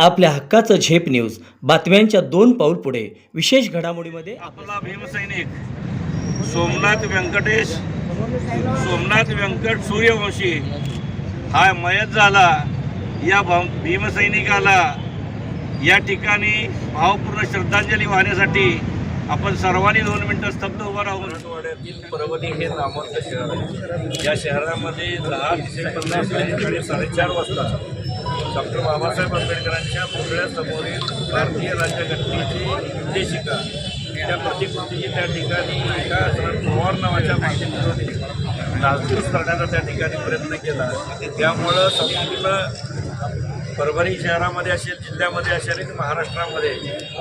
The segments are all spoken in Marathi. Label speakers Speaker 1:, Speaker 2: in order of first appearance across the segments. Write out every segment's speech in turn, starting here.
Speaker 1: आपल्या हक्काचं झेप न्यूज. बातम्यांच्या दोन पाऊल पुढे. विशेष घडामोडीमध्ये
Speaker 2: आपला भीमसैनिक सोमनाथ व्यंकटेश सोमनाथ व्यंकट सूर्यवंशी. हा मयत झाला. या भम- भीमसैनिकाला या ठिकाणी भावपूर्ण श्रद्धांजली वाहण्यासाठी आपण सर्वांनी दोन मिनिटं स्तब्ध उभं राहून परभणी हे नामवंत शहर आहे. या शहरामध्ये दहा डिसेंबरला सायंकाळी साडेचार वाजता डॉक्टर बाबासाहेब आंबेडकरांच्या पुतळ्यासमोरील भारतीय राज्यघटनेची निर्देशिका त्या प्रतिकृतीची त्या ठिकाणी एका पवार नावाच्या माध्यमातून नासधूस करण्याचा त्या ठिकाणी प्रयत्न केला. त्यामुळं संपूर्ण परभणी शहरामध्ये असेल जिल्ह्यामध्ये असेल आणि महाराष्ट्रामध्ये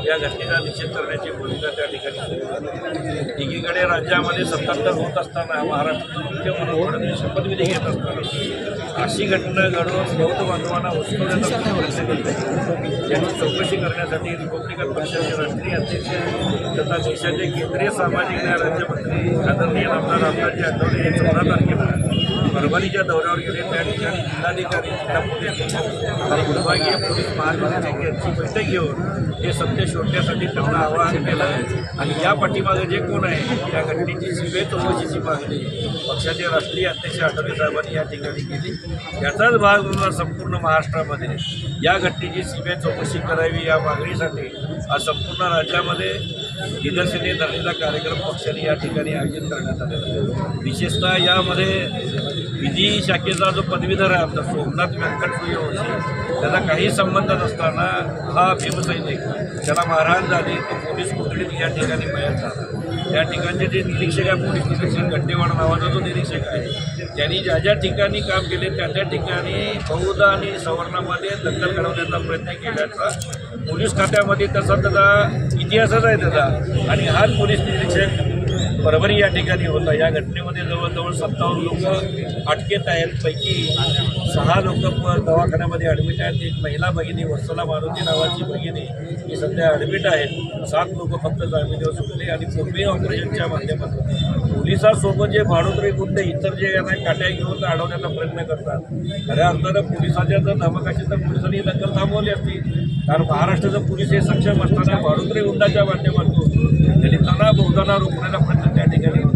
Speaker 2: या घटनेचा निषेध करण्याची भूमिका त्या ठिकाणी सुरू एकीकडे राज्यामध्ये सत्तांतर होत असताना महाराष्ट्राचे मुख्यमंत्री शपथविधी घेत असताना अशी घटना घडवून बौद्ध बांधवांना उचलण्याचा प्रयत्न केला याची चौकशी करण्यासाठी रिपब्लिकन पक्षाचे राष्ट्रीय अध्यक्ष तथा देशाचे केंद्रीय सामाजिक न्याय राज्यमंत्री आदरणीय आमदार रामदासजी आठवले हे चौदा तारखेला परभणीच्या दौऱ्यावर गेले. त्या ठिकाणी जिल्हाधिकारी जिल्हा पोलीस आणि विभागीय पोलीस महानिरीक्षक यांची बैठक घेऊन हे सत्य शोधण्यासाठी त्यांना आवाहन केलं. आहे आणि या पाठीमागे जे कोण आहे त्या घटनेची सीबीआय चौकशीची मागणी पक्षाचे राष्ट्रीय अध्यक्ष आठवले साहेबांनी या ठिकाणी केली. याचाच भाग म्हणून संपूर्ण महाराष्ट्रामध्ये या घटनेची सीबीआय चौकशी करावी या मागणीसाठी आज संपूर्ण राज्यामध्ये निदर्शने धरलेला कार्यक्रम पक्षाने या ठिकाणी आयोजित करण्यात आलेला आहे. विशेषतः यामध्ये विधी शाखेचा जो पदवीधर आहे आमचा सोमनाथ व्यंकट सूर्यवंशी त्याचा काही संबंध नसताना हा भीमसैनिक त्याला मारहाण झाली तो पोलीस कोठडीत या ठिकाणी मयत झाला. त्या ठिकाणचे जे निरीक्षक आहे पोलीस निरीक्षक गड्डेवाड नावाचा जो निरीक्षक आहे त्यांनी ज्या ज्या ठिकाणी काम केले त्या त्या ठिकाणी बहुधा आणि सवर्णामध्ये दखल घडवण्याचा प्रयत्न केल्याचा पोलीस खात्यामध्ये तसा त्याचा इतिहासच आहे त्याचा. आणि हाच पोलीस निरीक्षक परभणी या ठिकाणी होता या घटनेमध्ये जवळजवळ सत्तावन्न लोक अटकेत आहेत. पैकी सहा लोक दवाखान्यामध्ये ॲडमिट आहेत. एक महिला भगिनी वत्सला मारुती नावाची भगिनी ही सध्या ॲडमिट आहेत. सात लोक फक्त जामिनीवर सुटले आणि पूर्वी ऑपरेशनच्या माध्यमातून. पोलिसांसोबत जे भाडोत्री गुंडे इतर जे यांना काट्या घेऊन अडवण्याचा प्रयत्न करतात खऱ्या अर्थानं पोलिसांच्या जर धमक असेल तर पोलिसांनी दखल थांबवली असती. कारण महाराष्ट्राचं पोलीस हे सक्षम असताना भाडोत्री गुंडाच्या माध्यमातून दुकानावर उघडायला पडलं त्या ठिकाणी